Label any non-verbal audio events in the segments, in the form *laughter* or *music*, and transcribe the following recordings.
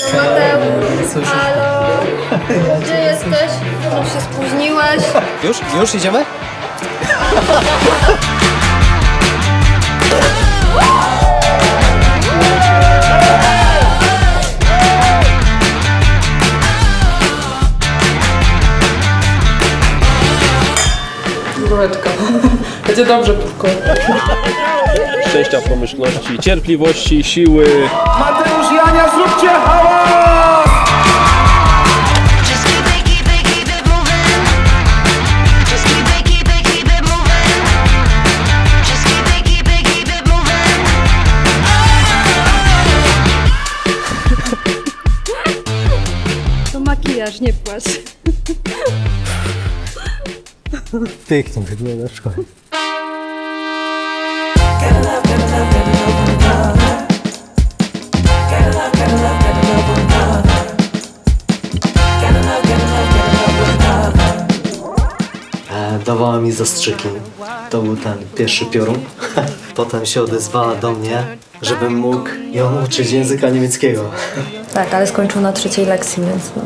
Mateusz, halo, gdzie jesteś? Znów się spóźniłeś. Już? Już idziemy? Króleczka. *laughs* Będzie dobrze, Pupko. szczęścia, pomyślności, cierpliwości, siły. Mateusz Jania, zróbcie Makijaż, nie płacz. Pięknie wyglądasz, kochani. E, Dawała mi zastrzyki. To był ten pierwszy piorun. *laughs* Potem się odezwała do mnie, żebym mógł ją uczyć języka niemieckiego. *laughs* Tak, ale skończył na trzeciej lekcji, więc no.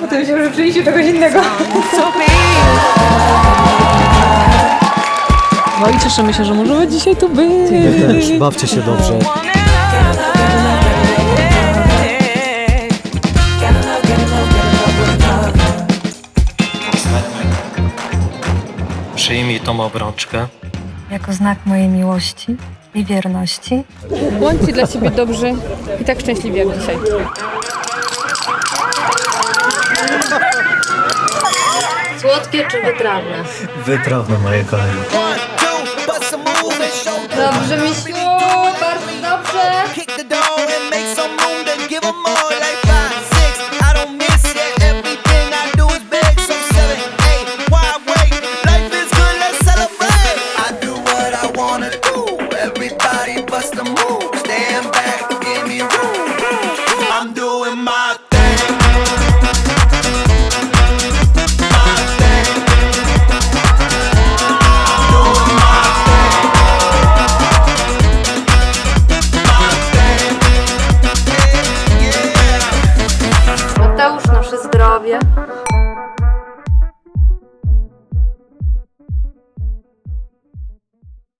Potem się rzeczywiście czegoś innego. No i cieszymy się, że możemy dzisiaj tu być. Też, bawcie się dobrze. Przyjmij tą obrączkę. Jako znak mojej miłości i wierności. Bądźcie dla siebie dobrzy i tak szczęśliwi jak dzisiaj. Słodkie czy wytrawne? Wytrawne moje kochani. Dobrze, misiu, bardzo dobrze. Mateusz, nasze zdrowie.